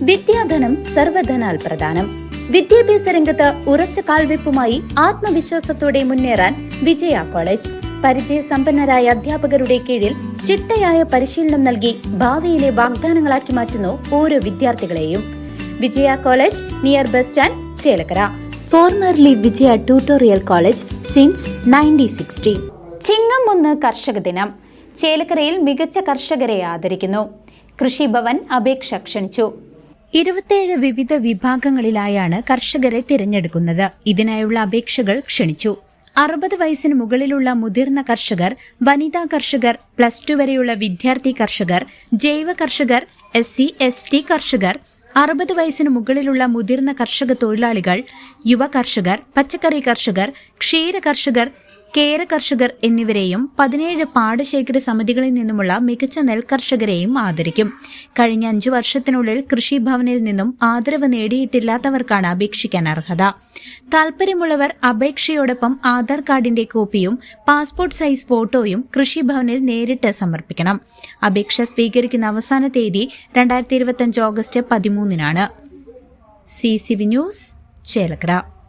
വിദ്യാധനം സർവധനാൽ പ്രധാനം വിദ്യാഭ്യാസ രംഗത്ത് ഉറച്ച കാൽവെപ്പുമായി ആത്മവിശ്വാസത്തോടെ മുന്നേറാൻ വിജയ കോളേജ്. പരിചയ സമ്പന്നരായ അധ്യാപകരുടെ കീഴിൽ ചിട്ടയായ പരിശീലനം നൽകി ഭാവിയിലെ വാഗ്ദാനങ്ങളാക്കി മാറ്റുന്നു ഓരോ വിദ്യാർത്ഥികളെയും. Vijaya college near bus stand Chelakkara. Formerly Vijaya tutorial college since nineteen sixty. ചിങ്ങം ഒന്ന് കർഷക ദിനം. ചേലക്കരയിൽ മികച്ച കർഷകരെ ആദരിക്കുന്നു. കൃഷിഭവൻ അപേക്ഷ ക്ഷണിച്ചു. ഇരുപത്തിയേഴ് വിവിധ വിഭാഗങ്ങളിലായാണ് കർഷകരെ തിരഞ്ഞെടുക്കുന്നത്. ഇതിനായുള്ള അപേക്ഷകൾ ക്ഷണിച്ചു. അറുപത് വയസ്സിന് മുകളിലുള്ള മുതിർന്ന കർഷകർ വനിതാ കർഷകർ പ്ലസ് ടു വരെയുള്ള വിദ്യാർത്ഥി കർഷകർ ജൈവ കർഷകർ എസ് സി എസ് ടി കർഷകർ അറുപത് വയസ്സിന് മുകളിലുള്ള മുതിർന്ന കർഷക തൊഴിലാളികൾ യുവ കർഷകർ പച്ചക്കറി കർഷകർ ക്ഷീര കർഷകർ കേര കർഷകർ എന്നിവരെയും പതിനേഴ് പാടശേഖര സമിതികളിൽ നിന്നുമുള്ള മികച്ച നെൽകർഷകരെയും ആദരിക്കും. കഴിഞ്ഞ അഞ്ചു വർഷത്തിനുള്ളിൽ കൃഷിഭവനിൽ നിന്നും ആദരവ് നേടിയിട്ടില്ലാത്തവർക്കാണ് അപേക്ഷിക്കാൻ അർഹത. താൽപര്യമുള്ളവർ അപേക്ഷയോടൊപ്പം ആധാർ കാർഡിന്റെ കോപ്പിയും പാസ്പോർട്ട് സൈസ് ഫോട്ടോയും കൃഷിഭവനിൽ നേരിട്ട് സമർപ്പിക്കണം. അപേക്ഷ സ്വീകരിക്കുന്ന അവസാന തീയതി രണ്ടായിരത്തി ഇരുപത്തിയഞ്ച് August പതിമൂന്നിനാണ്. C C V news Chelakkara.